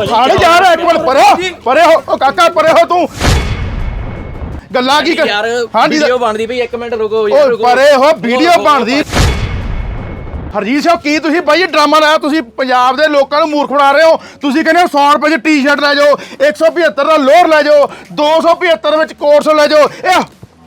ਉਹ ਖੜ ਯਾਰ ਇੱਕ ਮਿੰਟ ਪਰੇ ਹੋ ਪਰੇ ਹੋ ਉਹ ਕਾਕਾ ਪਰੇ ਹੋ ਤੂੰ। ਗੱਲਾਂ ਕੀ ਕਰ ਯਾਰ ਹਾਂਜੀ ਵੀਡੀਓ ਬਣਦੀ ਪਈ 1 ਮਿੰਟ ਰੁਕੋ ਯਾਰ ਰੁਕੋ। ਪਰੇ ਹੋ ਵੀਡੀਓ ਬਣਦੀ। ਹਰਜੀਤ ਸਿੰਘ ਕੀ ਤੁਸੀਂ ਬਾਈ ਡਰਾਮਾ ਲਾਇਆ? ਤੁਸੀਂ ਪੰਜਾਬ ਦੇ ਲੋਕਾਂ ਨੂੰ ਮੂਰਖ ਬਣਾ ਰਹੇ ਹੋ। ਤੁਸੀਂ ਕਹਿੰਦੇ ਹੋ 100 ਰੁਪਏ ਦੀ ਟੀ-ਸ਼ਰਟ ਲੈ ਜਾਓ 175 ਦਾ ਲੋਅਰ ਲੈ ਜਾਓ 275 ਵਿੱਚ ਕੋਰਸ ਲੈ ਜਾਓ। ਇਹ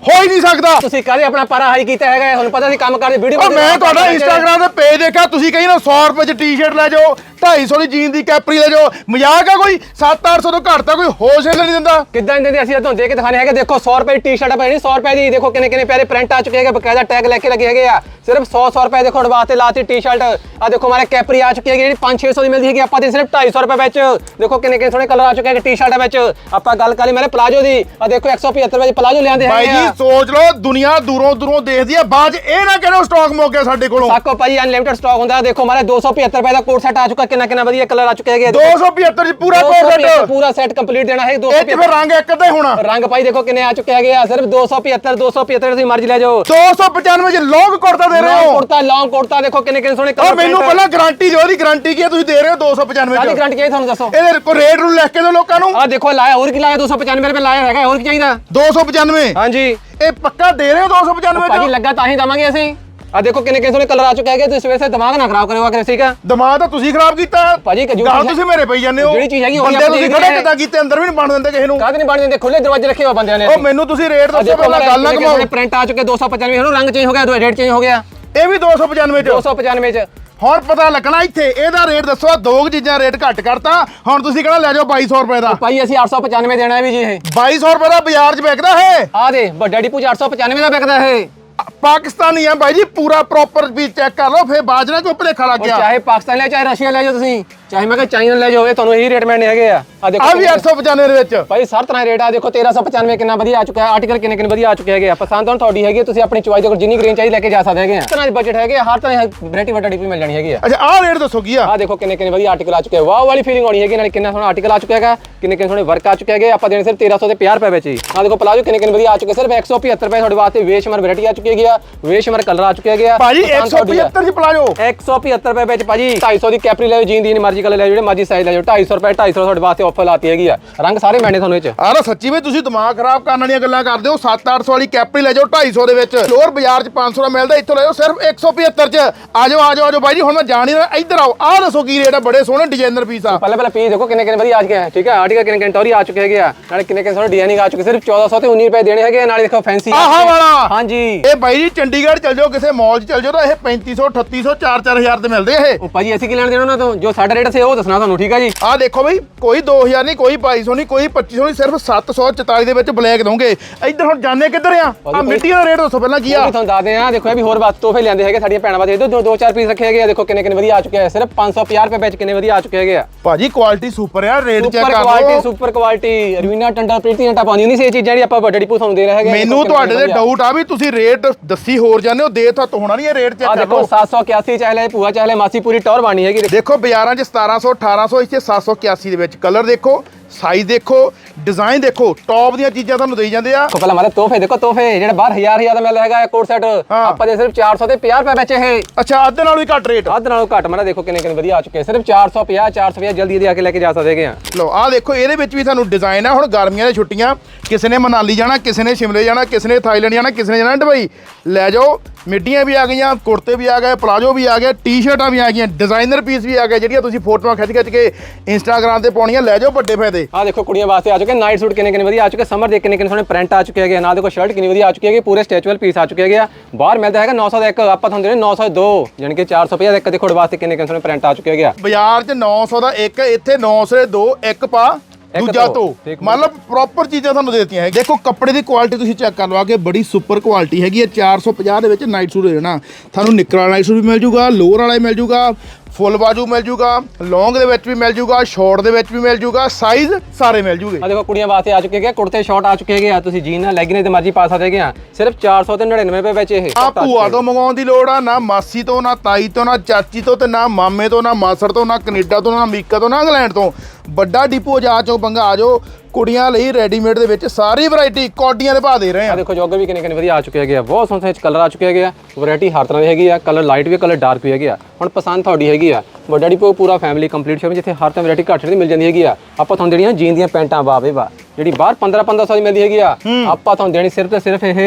ਹੋ ਹੀ ਨਹੀਂ ਸਕਦਾ। ਤੁਸੀਂ ਕਾਹਦੇ ਆਪਣਾ ਪਾਰਾ ਹਾਈ ਕੀਤਾ ਹੈਗਾ? ਤੁਹਾਨੂੰ ਪਤਾ ਸੀ ਕੰਮ ਕਰਦੇ ਵੀਡੀਓ ਮੈਂ ਤੁਹਾਡਾ ਇੰਸਟਾਗ੍ਰam ਤੇ ਪੇਜ ਦੇਖਿਆ ਤੁਸੀਂ ਕਹੀ ਨਾ 100 ਰੁਪਏ ਚ ਟੀ-ਸ਼ਰਟ ਲੈ ਜਾਓ। 250 ਦੀ ਜੀਨ ਦੀ ਕੈਪਰੀ ਲੈ ਜਾਓ। ਮਜ਼ਾਕ ਆ ਕੋਈ? 7-800 ਤੋਂ ਘੱਟ ਤਾਂ ਕੋਈ ਹੋਲਸੇਲ ਨਹੀਂ ਦਿੰਦਾ। ਕਿੱਦਾਂ ਦਿੰਦੇ ਅਸੀਂ ਤੁਹਾਨੂੰ ਦੇ ਕੇ ਦਿਖਾਣੇ ਹੈਗੇ? ਦੇਖੋ 100 ਰੁਪਏ ਦੀ ਟੀ-ਸ਼ਰਟ ਪੈਣੀ 100 ਰੁਪਏ ਦੀ ਦੇਖੋ ਕਿੰਨੇ ਕਿੰਨੇ ਪਿਆਰੇ ਪ੍ਰਿੰਟ ਆ ਚੁੱਕੇ ਹੈਗੇ ਬਕਾਇਦਾ ਟੈਗ ਲੈ ਕੇ ਲੱਗੇ ਹੈਗੇ ਆ। ਸਿਰਫ 100 100 ਰੁਪਏ ਦੇਖੋ ਵਾਸਤੇ ਲਾਤੀ ਟੀ-ਸ਼ਰਟ ਆ ਦੇਖੋ ਮਾਰੇ ਕੈਪਰੀ ਆ ਚੁੱਕੀ ਹੈਗੀ ਜਿਹੜੀ 5-600 ਦੀ ਮਿਲਦੀ ਹੈਗੀ ਆਪਾਂ ਦੇ ਸਿਰਫ 250 ਰੁਪਏ ਵਿੱਚ। ਦੇਖੋ ਕਿੰਨੇ ਕਿੰਨੇ ਸੋਹਣੇ ਕਲਰ ਆ ਚੁੱਕੇ ਹੈਗੇ ਟੀ-ਸ਼ਰਟ ਵਿੱਚ। ਆਪਾਂ ਗੱਲ ਕਰੀ ਮੇਰੇ ਪਲਾਜੋ ਦੀ। ਆ ਦੇਖੋ 175 ਰੁਪਏ ਦੀ ਪਲਾਜੋ ਲਿਆਂਦੇ ਭਾਈ ਹੈਗੇ ਜੀ ਆ। ਸੋਚ ਲਓ ਦੁਨੀਆ ਦੂਰੋਂ ਦੂਰੋਂ ਦੇਖਦੀ ਆ ਬਾਅਦ ਇਹ ਨਾ ਕਹਿਣਾ ਸਟਾਕ ਮੁੱਕ ਗਿਆ ਸਾਡੇ ਕੋਲੋਂ। ਸਾਕੋ ਭਾਈ ਅਨਲਿਮਿਟਡ ਸਟਾਕ ਹੁੰਦਾ। ਦੇਖੋ ਮਾਰੇ 275 ਰੁਪਏ ਦਾ ਕੋਟ ਸੈਟ ਆ ਚੁੱਕਾ। ਕਿੰਨਾ ਕਿੰਨਾ ਵਧੀਆ ਕਲਰ ਆ ਚੁੱਕੇ ਹੈਗੇ 275 ਚ ਪੂਰਾ ਕੋਟ 275 ਸੈੱਟ ਪੂਰਾ ਸੈਟ ਕੰਪਲੀਟ ਦੇਣਾ ਹੈ ਇਹ 'ਚ 275 ਫਿਰ ਰੰਗ ਇੱਕ ਅੱਧਾ ਹੀ ਹੋਣਾ ਰੰਗ ਭਾਈ ਦੇਖੋ ਕਿੰਨੇ ਆ ਚੁੱਕੇ ਹੈਗੇ ਆ ਸਿਰਫ 275 275 ਤੁਸੀਂ ਮਰਜ਼ੀ ਲੈ ਜਾਓ 295 ਚ ਲੌਂਗ ਕੁੜਤਾ ਦੇ ਰਹੇ ਹੋ ਕੁੜਤਾ ਲੌਂਗ ਕੁੜਤਾ ਦੇਖੋ ਕਿੰਨੇ ਕਿੰਨੇ ਸੋਹਣੇ ਕਲਰ ਮੈਨੂੰ ਪਹਿਲਾਂ ਗਾਰੰਟੀ ਦਿਓ ਉਹਦੀ ਗਾਰੰਟੀ ਕੀ ਹੈ ਤੁਸੀਂ ਦੇ ਰਹੇ ਹੋ 295 ਕਾਦੀ ਚ ਗਾਰੰਟੀ ਚਾਹੀਦੀ ਤੁਹਾਨੂੰ ਦੱਸੋ ਇਹਦੇ ਕੋ ਰੇਟ ਨੂੰ ਲਿਖ ਕੇ ਦਿਓ ਲੋਕਾਂ ਨੂੰ ਆ ਦੇਖੋ ਲਾਇਆ ਹੋਰ ਕੀ ਲਾਇਆ 295 ਰੁਪਏ ਲਾਇਆ ਹੈਗਾ ਹੋਰ ਕੀ ਚਾਹੀਦਾ 295 ਹਾਂਜੀ ਇਹ ਪੱਕਾ ਦੇ ਰਹੇ ਹੋ 295 ਭਾਜੀ ਲੱਗਾ ਤਾਂ ਹੀ ਦਵਾਂਗੇ ਅਸੀਂ ਆ ਦੇਖੋ ਕਿੰਨੇ ਕਿੰਨੇ ਸੋਹਣੇ ਕਲਰ ਆ ਚੁੱਕੇ ਹੈਗੇ ਤੁਸੀਂ ਸਵੇਰ ਸੇ ਦਿਮਾਗ ਨਾ ਖਰਾਬ ਕਰਿਓ ਆ ਕੇ ਠੀਕ ਆ? ਦਿਮਾਗ ਤਾਂ ਤੁਸੀਂ ਖਰਾਬ ਕੀਤਾ। ਭਾਜੀ, ਕਿ ਜੋ ਗੱਲ ਚੀਜ਼- ਤੁਸੀਂ ਮੇਰੇ ਪਈ ਜਾਂਦੇ ਹੋ। ਜਿਹੜੀ ਚੀਜ਼ ਹੈਗੀ ਉਹੀ ਬੰਦੇ ਆਪਾਂ ਤੁਸੀਂ ਦੇਖ ਖੜੇ ਰਹੇ ਕਿਦਾਂ ਕੀਤੇ? ਅੰਦਰ ਵੀ ਨਹੀਂ ਬਣ ਦਿੰਦੇ ਕਿਸੇ ਨੂੰ। ਕਾਹਦੇ ਨਹੀਂ ਬਣ ਜਾਂਦੇ ਖੁੱਲੇ ਦਰਵਾਜ਼ੇ ਰੱਖੇ ਹੋਏ ਬੰਦਿਆਂ ਨੇ ਉਹ ਮੈਨੂੰ ਤੁਸੀਂ ਰੇਟ ਦੱਸੋ ਪਹਿਲਾਂ ਗੱਲ ਨਾ ਕਿੰਨੇ ਪ੍ਰਿੰਟ ਆ ਚੁੱਕੇ 295 ਹੁਣ ਰੰਗ ਚੇਂਜ ਹੋ ਗਿਆ ਰੇਟ ਚੇਂਜ ਹੋ ਗਿਆ। ਇਹ ਵੀ 295 ਚ। 295 ਚ। ਹੁਣ ਪਤਾ ਲੱਗਣਾ ਇੱਥੇ ਇਹਦਾ ਰੇਟ ਦੱਸੋ ਆਹ ਦੋ ਕੁ ਚੀਜ਼ਾਂ ਰੇਟ ਘੱਟ ਕਰਤਾ ਹੁਣ ਤੁਸੀਂ ਕਹਿੰਦਾ ਲੈ ਜਾਓ 2200 ਰੁਪਏ ਦਾ? ਭਾਈ ਅਸੀਂ 895 ਦੇਣਾ ਹੈ ਵੀ ਜੀ ਇਹ। 2200 ਰੁਪਏ ਦਾ ਬਾਜ਼ਾਰ 'ਚ ਵਿਕਦਾ ਹੈ ਆ ਦੇ ਵੱਡਾ ਡਿਪੂ 'ਚ 895 ਦਾ ਵਿਕਦਾ ਇਹ। ਪਾਕਿਸਤਾਨੀ ਆ ਬਾਈ ਜੀ ਪੂਰਾ ਪ੍ਰੋਪਰ ਵੀ ਚੈੱਕ ਕਰ ਲਓ ਫੇਰ ਬਾਜਣਾ ਚੋਂ ਭਲੇਖਾ ਲੱਗ ਉਹ ਗਿਆ। ਚਾਹੇ ਪਾਕਿਸਤਾਨ ਲੈ ਚਾਹੇ ਰਸ਼ੀਆ ਲੈ ਜਾਓ ਤੁਸੀਂ। ਚਾਹੇ ਮੈਂ ਕਿਹਾ ਚਾਈਨਾ ਲੈ ਜਾਓ ਇਹ ਤੁਹਾਨੂੰ ਇਹੀ ਰੇਟ ਮਿਲਣੇ ਹੈਗੇ ਆ। ਆ ਦੇਖੋ ਆ ਵੀ 895 ਦੇ ਵਿੱਚ। ਭਾਈ ਸਰ ਤਰ੍ਹਾਂ ਰੇਟ ਆ ਦੇਖੋ 1395 ਕਿੰਨਾ ਵਧੀਆ ਆ ਚੁੱਕਾ ਹੈ ਆਰਟੀਕਲ ਕਿੰਨੇ ਕਿੰਨੇ ਵਧੀਆ ਆ ਚੁੱਕੇ ਹੈਗੇ ਆ। ਪਸੰਦ ਹੁਣ ਤੁਹਾਡੀ ਹੈਗੀ ਤੁਸੀਂ ਆਪਣੀ ਚੁਆਇਸ ਦੇਖੋ ਜਿੰਨੀ ਗ੍ਰੇਨ ਚਾਹੀਦੀ ਲੈ ਕੇ ਜਾ ਸਕਦੇ ਹੈਗੇ ਆ। ਤਰ੍ਹਾਂ ਦੇ ਬਜਟ ਹੈਗੇ ਆ, ਹਰ ਤਰ੍ਹਾਂ ਦੀ ਵੈਰਾਈਟੀ ਵੱਡਾ ਡਿਪੂ ਮਿਲ ਜਾਣੀ ਹੈਗੀ ਆ। ਅੱਛਾ ਆਹ ਰੇਟ ਦੱਸੋ ਕੀ ਆ? ਆ ਦੇਖੋ ਕਿੰਨੇ ਕਿੰਨੇ ਵਧੀਆ ਆਰਟੀਕਲ ਆ ਚੁੱਕੇ ਆ। ਵਾਹ ਵਾਲੀ ਫੀਲਿੰਗ ਆਉਣੀ ਹੈਗੀ ਨਾਲ ਕਿੰਨਾ ਸੋਹਣਾ ਆਰਟੀਕਲ ਆ ਚੁੱਕਾ ਹੈਗਾ ਕਿੰਨੇ ਕਿੰਨੇ ਸੋਹਣੇ ਵਰਕ ਆ ਚੁੱਕੇ ਹੈਗੇ ਆਪਾਂ ਦੇਣੇ ਸਿਰਫ 1300 ਤੇ 50 ਰੁਪਏ ਵਿੱਚ ਹੀ। ਆ ਦੇਖੋ ਪਲਾਜੋ ਕਿੰਨੇ ਕਿੰਨੇ ਵਧੀਆ ਆ ਚੁੱਕੇ ਸਿਰਫ 175 ਰੁਪਏ ਤੁਹਾਡੇ ਵਾਸਤੇ ਵੇਸ਼ਮਰ ਵੈਰਾਈਟੀ ਆ ਚੁੱਕੀ ਹੈਗੀ ਆ ਵੇਸ਼ਮਰ ਕਲਰ ਆ ਚੁੱਕੇ ਹੈਗੇ ਆ। ਭਾਜੀ ਪਸੰਦ ਤੁਹਾਡੀ ਆ। 175 ਚ ਪਲਾਜੋ 175 ਰੁਪਏ ਵਿੱਚ ਭਾਜੀ 250 ਦੀ ਕੈਪਰੀ ਲੈ ਜੀਨ ਦੀ ਮਰਜ਼ੀ ਕਲਰ ਲੈ ਜਿਹੜੇ ਮਰਜ਼ੀ ਸਾਈਜ਼ ਲੈ ਜਾਓ 250 ਰੁਪਏ 250 ਤੁਹਾਡੇ ਵਾਸਤੇ ਆਫਰ ਲਾਤੀ ਹੈਗੀ ਆ। ਰੰਗ ਸਾਰੇ ਮੈਨੇ ਤੁਹਾਨੂੰ ਇਹ ਚ। ਆਹ ਨਾ ਸੱਚੀ ਵੀ ਤੁਸੀਂ ਦਿਮਾਗ ਖਰਾਬ ਕਰਨ ਵਾਲੀਆਂ ਗੱਲਾਂ ਕਰਦੇ ਹੋ 7-800 ਵਾਲੀ ਕੈਪਰੀ ਲੈ ਜਾਓ 250 ਦੇ ਵਿੱਚ। ਲੋਰ ਬਾਜ਼ਾਰ 'ਚ 500 ਦਾ ਮਿਲਦਾ ਇੱਥੋਂ ਲੈ ਜਾਓ ਸਿਰਫ 175 ਚ। ਆ ਜਾਓ ਆ ਜਾਓ ਆ ਜਾਓ ਬਾਈ ਜੀ ਹੁਣ ਮੈਂ ਜਾਣ ਹੀ ਰਿਹਾ ਇੱਧਰ ਆਓ ਆਹ ਦੱਸੋ ਕੀ ਰੇਟ ਆ ਬੜੇ ਸੋਹਣੇ ਡਿਜ਼ਾਈਨਰ ਪੀਸ ਆ। ਪਹਿਲੇ ਪਹਿਲੇ ਪੀਸ ਦੇਖੋ ਕਿੰਨੇ ਕਿੰਨੇ ਵਧੀਆ ਆ ਚੁੱਕੇ ਹੈ ਠੀਕ ਹੈ ਆਰਟੀਕਲ ਕਿੰਨੇ ਕਿੰਨੇ ਟੋਰੀ ਆ ਚੁੱਕੇ ਹੈਗੇ ਆ। ਨਾਲੇ ਕਿੰਨੇ ਕਿੰਨੇ ਸੋਹਣੇ ਡਿਜ਼ਾਈਨਿੰਗ ਆ ਚੁੱਕੇ ਸਿਰਫ 1400 ਤੇ 19 ਰੁਪਏ ਦੇਣੇ ਹੈਗੇ ਆ, ਨਾਲੇ ਦੇਖੋ ਫੈਂਸੀ ਆਹਾ ਵਾਲਾ। ਹਾਂਜੀ। ਇਹ ਬਾਈ ਜੀ ਚੰਡੀਗੜ੍ਹ ਚਲ ਜਾਓ ਕਿਸੇ ਮਾਲ 'ਚ ਚਲ ਜਾਓ ਤਾਂ ਇਹ 3500 3800 4-4000 ਦੇ ਮਿਲਦੇ ਇਹ। ਉਹ ਭਾਜੀ ਅਸੀਂ ਕੀ ਲੈਣ ਦੇਣਾ ਉਹਨਾਂ ਤੋਂ? ਜੋ ਸਾਡਾ ਰੇਟ ਸੀ ਉਹ ਦੱਸਣਾ ਤੁਹਾਨੂੰ ਠੀਕ ਹੈ ਜੀ? ਆਹ ਦੇਖੋ ਬਈ ਕੋਈ 2000 ਨਹੀਂ ਕੋਈ 2200 ਨਹੀਂ ਕੋਈ 2500 ਨਹੀਂ ਸਿਰਫ 744 ਦੇ ਵਿੱਚ ਬਲੈਕ ਦੋਗੇ ਇੱਧਰ ਹੁਣ ਜਾਣੇ ਕਿੱਧਰ ਆ? ਆ ਮਿੱਟੀ ਦਾ ਰੇਟ ਦੱਸੋ ਪਹਿਲਾਂ ਕੀ ਆ? ਤੁਹਾਨੂੰ ਦੱਸਦੇ ਆ ਦੇਖੋ ਇਹ ਵੀ ਹੋਰ ਬਾਤ ਤੋਹਫੇ ਲਿਆਂਦੇ ਹੈਗੇ ਸਾਡੀਆਂ ਭੈਣਾਂ ਵਾਸਤੇ। ਦੋ ਦੋ ਚਾਰ ਪੀਸ ਰੱਖੇ ਹੈਗੇ ਆ ਦੇਖੋ ਕਿੰਨੇ ਕਿੰਨੇ ਵਧੀਆ ਆ ਚੁੱਕੇ ਆ। ਸਿਰਫ 550 ਰੁਪਏ ਵਿੱਚ ਕਿੰਨੇ ਵਧੀਆ ਆ ਚੁੱਕੇ ਹੈਗੇ ਆ। ਭਾਜੀ ਕੁਆਲਿਟੀ ਸੁਪਰ ਆ ਰੇਟ ਚੈੱਕ ਕਰ ਕੁਆਲਿਟੀ ਲਓ। ਸੁਪਰ ਕੁਆਲਿਟੀ ਰਵੀਨਾ ਟੰਡਾ ਪ੍ਰੀਤੀ ਜੰਟਾ ਪਾਉਂਦੀ ਨਹੀਂ ਸੀ ਇਹ ਚੀਜ਼ਾਂ ਜਿਹੜੀ ਆਪਾਂ ਵੱਡੇ ਡਿਪੂ ਤੁਹਾਨੂੰ ਦੇ ਰਹੇ ਹੈਗੇ ਆ। ਮੈਨੂੰ ਦੇਖੋ ਤੁਹਾਡੇ ਤੇ। ਡਾਊਟ ਆ ਵੀ ਤੁਸੀਂ ਰੇਟ ਦੱਸੀ ਹੋਰ ਜਾਂਦੇ ਹੋ ਦੇ ਤਾਂ ਹੋਣਾ ਨਹੀਂ ਇਹ ਰੇਟ ਆ ਚੈੱਕ ਕਰ ਦੇਖੋ ਲਓ। 781 ਚਾਹਲੇ ਭੂਆ ਚਾਹਲੇ ਮਾਸੀ ਪੂਰੀ ਟੌਰ ਬਾਣੀ ਹੈਗੀ ਦੇਖੋ ਬਾਜ਼ਾਰਾਂ 'ਚ 1700 1800 ਇੱਥੇ 781 ਦੇ ਵਿੱਚ ਕਲਰ ਦੇਖੋ ਸਾਈਜ਼ ਦੇਖੋ ਡਿਜ਼ਾਈਨ ਦੇਖੋ ਟੌਪ ਦੀਆਂ ਚੀਜ਼ਾਂ ਤੁਹਾਨੂੰ ਦੇਈ ਜਾਂਦੇ ਆ। ਪਹਿਲਾਂ ਮਾਰੇ ਤੋਹਫੇ ਦੇਖੋ ਤੋਹਫੇ ਜਿਹੜੇ ਬਾਹਰ ਹਜ਼ਾਰ ਹਜ਼ਾਰ ਦਾ ਮਿਲਦਾ ਹੈਗਾ ਕੋਟ ਸੈਟ ਹਾਂ। ਆਪਾਂ ਦੇ ਸਿਰਫ 400 ਤੇ 50 ਰੁਪਏ ਵਿੱਚ ਇਹ। ਅੱਛਾ ਅੱਧੇ ਨਾਲੋਂ ਵੀ ਘੱਟ ਰੇਟ ਅੱਧ ਨਾਲੋਂ ਘੱਟ ਮਾਰੇ ਦੇਖੋ ਕਿੰਨੇ ਕਿੰਨੇ ਵਧੀਆ ਆ ਚੁੱਕੇ ਆ। ਸਿਰਫ 450 450 ਜਲਦੀ ਜਲਦੀ ਆ ਕੇ ਲੈ ਕੇ ਜਾ ਸਕਦੇ ਆ। ਲਓ ਆਹ ਦੇਖੋ ਇਹਦੇ ਵਿੱਚ ਵੀ ਤੁਹਾਨੂੰ ਡਿਜ਼ਾਈਨ ਆ। ਹੁਣ ਗਰਮੀਆਂ ਦੀਆਂ ਛੁੱਟੀਆਂ ਕਿਸੇ ਨੇ ਮਨਾਲੀ ਜਾਣਾ ਕਿਸੇ ਨੇ ਸ਼ਿਮਲੇ ਜਾਣਾ ਕਿਸੇ ਨੇ ਥਾਈਲੈਂਡ ਜਾਣਾ ਕਿਸੇ ਨੇ ਜਾਣਾ ਦੁਬਈ। ਲੈ ਜਾਓ ਮਿੱਡੀਆਂ ਵੀ ਆ ਗਈਆਂ ਕੁੜਤੇ ਵੀ ਆ ਗਏ ਪਲਾਜੋ ਵੀ ਆ ਗਏ ਟੀ-ਸ਼ਰਟਾਂ ਵੀ ਆ ਗਈਆਂ ਡਿਜ਼ਾਈਨਰ ਪੀਸ ਵੀ ਆ ਗਏ ਜਿਹੜੀਆਂ ਤੁਸੀਂ ਫੋਟੋਆਂ ਖਿੱਚ ਖਿੱਚ ਕੇ ਇੰਸਟਾਗ੍ਰam ਤੇ ਪਾਉਣੀਆਂ ਲੈ ਜਾਓ ਵੱਡੇ ਫਾਇਦੇ। ਆ ਦੇਖੋ ਕੁੜੀਆਂ ਵਾਸਤੇ ਆ ਚੁੱਕੇ ਨਾਈਟ ਸੂਟ ਕਿੰਨੇ ਕਿੰਨੇ ਵਧੀਆ ਆ ਚੁੱਕੇ ਸਮਰ ਦੇ ਕਿੰਨੇ ਕਿੰਨੇ ਸੋਹਣੇ ਪ੍ਰਿੰਟ ਆ ਚੁੱਕੇ ਹੈਗੇ। ਨਾਲ ਦੇਖੋ ਸ਼ਰਟ ਕਿੰਨੀ ਵਧੀਆ ਆ ਚੁੱਕੀ ਹੈਗੀ ਪੂਰੇ ਸਟੈਚੂਅਲ ਪੀਸ ਆ ਚੁੱਕੇ ਹੈਗੇ ਆ। ਬਾਹਰ ਮਿਲਦਾ ਹੈਗਾ 900 ਦਾ ਇੱਕ ਆਪਾਂ ਤੁਹਾਨੂੰ ਦੇਣੇ 902 ਯਾਨੀ ਕਿ 450 ਦਾ ਇੱਕ ਦੇਖੋ ਤੁਹਾਡੇ ਵਾਸਤੇ ਕਿੰਨੇ ਕਿੰਨੇ ਸੋਹਣੇ ਪ੍ਰਿੰਟ ਆ ਚੁੱਕੇ ਹੈਗੇ ਆ। ਬਾਜ਼ਾਰ 'ਚ 900 ਦਾ ਇੱਕ ਇੱਥੇ 900 ਦੇ ਦੋ ਇੱਕ ਪਾ। ਦੂਜਾ ਠੀਕ ਮਤਲਬ ਪ੍ਰੋਪਰ ਚੀਜ਼ਾਂ ਤੁਹਾਨੂੰ ਦੇਤੀਆਂ ਹੈ ਦੇਖੋ ਕੱਪੜੇ ਦੀ ਕੁਆਲਿਟੀ ਤੁਸੀਂ ਚੈੱਕ ਕਰ ਲਓ ਆ ਕਿ ਬੜੀ ਸੁਪਰ ਕੁਆਲਿਟੀ ਹੈਗੀ ਹੈ। 450 ਦੇ ਵਿੱਚ ਨਾਈਟ ਸੂਟ ਜਾਣਾ ਤੁਹਾਨੂੰ ਨਿੱਕਰ ਵਾਲਾ ਨਾਈਟ ਸੂਟ ਵੀ ਮਿਲ ਜੂਗਾ ਲੋਅਰ ਵਾਲਾ ਮਿਲ ਜੂਗਾ ਫੁੱਲ ਬਾਜੂ ਮਿਲ ਜੂਗਾ ਲੌਂਗ ਦੇ ਵਿੱਚ ਵੀ ਮਿਲ ਜੂਗਾ ਸ਼ਾਰਟ ਦੇ ਵਿੱਚ ਵੀ ਮਿਲ ਜੂਗਾ ਸਾਈਜ਼ ਸਾਰੇ ਮਿਲ ਜੂਗੇ। ਆ ਦੇਖੋ ਕੁੜੀਆਂ ਵਾਸਤੇ ਆ ਚੁੱਕੇ ਹੈਗੇ ਕੁੜਤੇ ਸ਼ਾਰਟ ਆ ਚੁੱਕੇ ਹੈਗੇ ਆ। ਤੁਸੀਂ ਜੀਨ ਨਾਲ ਲੈਗਿੰਗ ਤੇ ਮਰਜ਼ੀ ਪਾ ਸਕਦੇ ਹੈਗੇ ਆ। ਸਿਰਫ 400 ਤੇ 99 ਰੁਪਏ ਵਿੱਚ ਇਹ। ਆ ਭੂਆ ਤੋਂ ਮੰਗਾਉਣ ਦੀ ਲੋੜ ਆ ਨਾ ਮਾਸੀ ਤੋਂ ਨਾ ਤਾਈ ਤੋਂ ਨਾ ਚਾਚੀ ਤੋਂ ਤੇ ਨਾ ਮਾਮੇ ਤੋਂ ਨਾ ਮਾਸੜ ਤੋਂ ਨਾ ਕੈਨੇਡਾ ਤੋਂ ਨਾ ਅਮਰੀਕਾ ਤੋਂ ਨਾ ਇੰਗਲੈਂਡ ਤੋਂ। ਵੱਡਾ ਡਿਪੂ ਜਾ ਚੋਂ ਬੰਗਾ ਆ ਜਾਓ। ਕੁੜੀਆਂ ਲਈ ਰੈਡੀਮੇਡ ਦੇ ਵਿੱਚ ਸਾਰੀ ਵੈਰਾਈਟੀ ਕੋਡੀਆਂ ਦੇ ਭਾਅ ਦੇ ਰਹੇ ਆ। ਦੇਖੋ ਜੋਗਰ ਵੀ ਕਿੰਨੇ ਕਿੰਨੇ ਵਧੀਆ ਆ ਚੁੱਕੇ ਹੈਗੇ ਆ। ਬਹੁਤ ਸੋਹਣੇ ਸੋਹਣੇ ਕਲਰ ਆ ਚੁੱਕੇ ਹੈਗੇ ਆ। ਵੈਰਾਈਟੀ ਹਰ ਤਰ੍ਹਾਂ ਦੀ ਹੈਗੀ ਆ। ਕਲਰ ਲਾਈਟ ਵੀ ਕਲਰ ਡਾਰਕ ਵੀ ਹੈਗੇ ਆ। ਹੁਣ ਪਸੰਦ ਤੁਹਾਡੀ ਹੈਗੀ ਆ। ਵੱਡਾ ਡਿਪੋ ਪੂਰਾ ਫੈਮਿਲੀ ਕੰਪਲੀਟ ਸ਼ੋਰੂਮ ਜਿੱਥੇ ਹਰ ਤਰ੍ਹਾਂ ਵੈਰਾਈਟੀ ਘੱਟ ਦੀ ਮਿਲ ਜਾਂਦੀ ਹੈਗੀ ਆ। ਆਪਾਂ ਤੁਹਾਨੂੰ ਦੇਣੀਆਂ ਜੀਨ ਦੀਆਂ ਪੈਂਟਾਂ ਵਾਵੇ ਵਾ ਜਿਹੜੀ ਬਾਹਰ 15 1500 ਦੀ ਮਿਲਦੀ ਹੈਗੀ ਆ। ਆਪਾਂ ਤੁਹਾਨੂੰ ਦੇਣੀ ਸਿਰਫ ਤੇ ਸਿਰਫ ਇਹ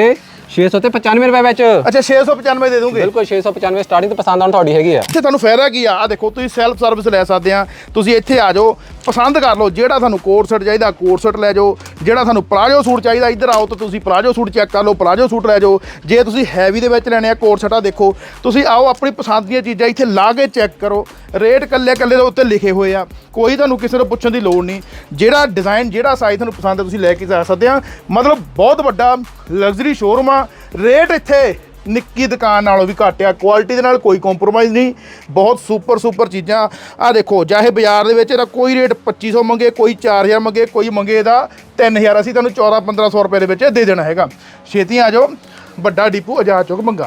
600 ਤੇ 95 ਰੁਪਏ ਵਿੱਚ। ਅੱਛਾ 695 ਦੇ ਦੂੰਗੇ ਬਿਲਕੁਲ 695 ਸਟਾਰਟਿੰਗ ਤੇ ਪਸੰਦ ਆਉਣ ਤੁਹਾਡੀ ਹੈਗੀ ਆ। ਇੱਥੇ ਤੁਹਾਨੂੰ ਫਾਇਦਾ ਕੀ ਆ? ਆ ਦੇਖੋ ਤੁਸੀਂ ਸੈਲਫ ਸਰਵਿਸ ਲੈ ਸਕਦੇ ਆ। ਤੁਸੀਂ ਇੱਥੇ ਆ ਜਾਓ। ਪਸੰਦ ਕਰ ਲਓ, ਜਿਹੜਾ ਤੁਹਾਨੂੰ ਕੋਟ ਸੈਟ ਚਾਹੀਦਾ, ਕੋਟ ਸੈਟ ਲੈ ਜਾਓ। ਜਿਹੜਾ ਤੁਹਾਨੂੰ ਪਲਾਜੋ ਸੂਟ ਚਾਹੀਦਾ, ਇੱਧਰ ਆਓ ਤਾਂ ਤੁਸੀਂ ਪਲਾਜੋ ਸੂਟ ਚੈੱਕ ਕਰ ਲਓ, ਪਲਾਜੋ ਸੂਟ ਲੈ ਜਾਓ। ਜੇ ਤੁਸੀਂ ਹੈਵੀ ਦੇ ਵਿੱਚ ਲੈਣੇ ਆ ਕੋਟ ਸੈਟਾ ਦੇਖੋ, ਤੁਸੀਂ ਆਓ ਆਪਣੀ ਪਸੰਦ ਦੀਆਂ ਚੀਜ਼ਾਂ ਇੱਥੇ ਲਾ ਕੇ ਚੈੱਕ ਕਰੋ। ਰੇਟ ਕੱਲੇ ਕੱਲੇ ਦੇ ਉੱਤੇ ਲਿਖੇ ਹੋਏ ਆ, ਕੋਈ ਤੁਹਾਨੂੰ ਕਿਸੇ ਨੂੰ ਪੁੱਛਣ ਦੀ ਲੋੜ ਨਹੀਂ। ਜਿਹੜਾ ਡਿਜ਼ਾਈਨ ਜਿਹੜਾ ਸਾਈਜ਼ ਤੁਹਾਨੂੰ ਪਸੰਦ ਹੈ ਤੁਸੀਂ ਲੈ ਕੇ ਜਾ ਸਕਦੇ ਆ। ਮਤਲਬ ਬਹੁਤ ਵੱਡਾ ਲਗਜ਼ਰੀ ਸ਼ੋਰੂਮ ਆ। ਰੇਟ ਇੱਥੇ ਨਿੱਕੀ ਦੁਕਾਨ ਨਾਲੋਂ ਵੀ ਘੱਟ ਆ। ਕੁਆਲਿਟੀ ਦੇ ਨਾਲ ਕੋਈ ਕੰਪਰੋਮਾਈਜ਼ ਨਹੀਂ। ਬਹੁਤ ਸੁਪਰ ਸੁਪਰ ਚੀਜ਼ਾਂ। ਆ ਦੇਖੋ ਚਾਹੇ ਬਾਜ਼ਾਰ ਦੇ ਵਿੱਚ ਇਹਦਾ ਕੋਈ ਰੇਟ 2500 ਮੰਗੇ, ਕੋਈ 4000 ਮੰਗੇ, ਕੋਈ ਮੰਗੇ ਇਹਦਾ 3000 ਅਸੀਂ ਤੁਹਾਨੂੰ 14 1500 ਰੁਪਏ ਦੇ ਵਿੱਚ ਦੇ ਦੇਣਾ ਹੈਗਾ। ਛੇਤੀ ਆ ਜਾਓ। ਵੱਡਾ ਡੀਪੂ ਆਜ਼ਾਦ ਚੌਕ ਮੰਗਾ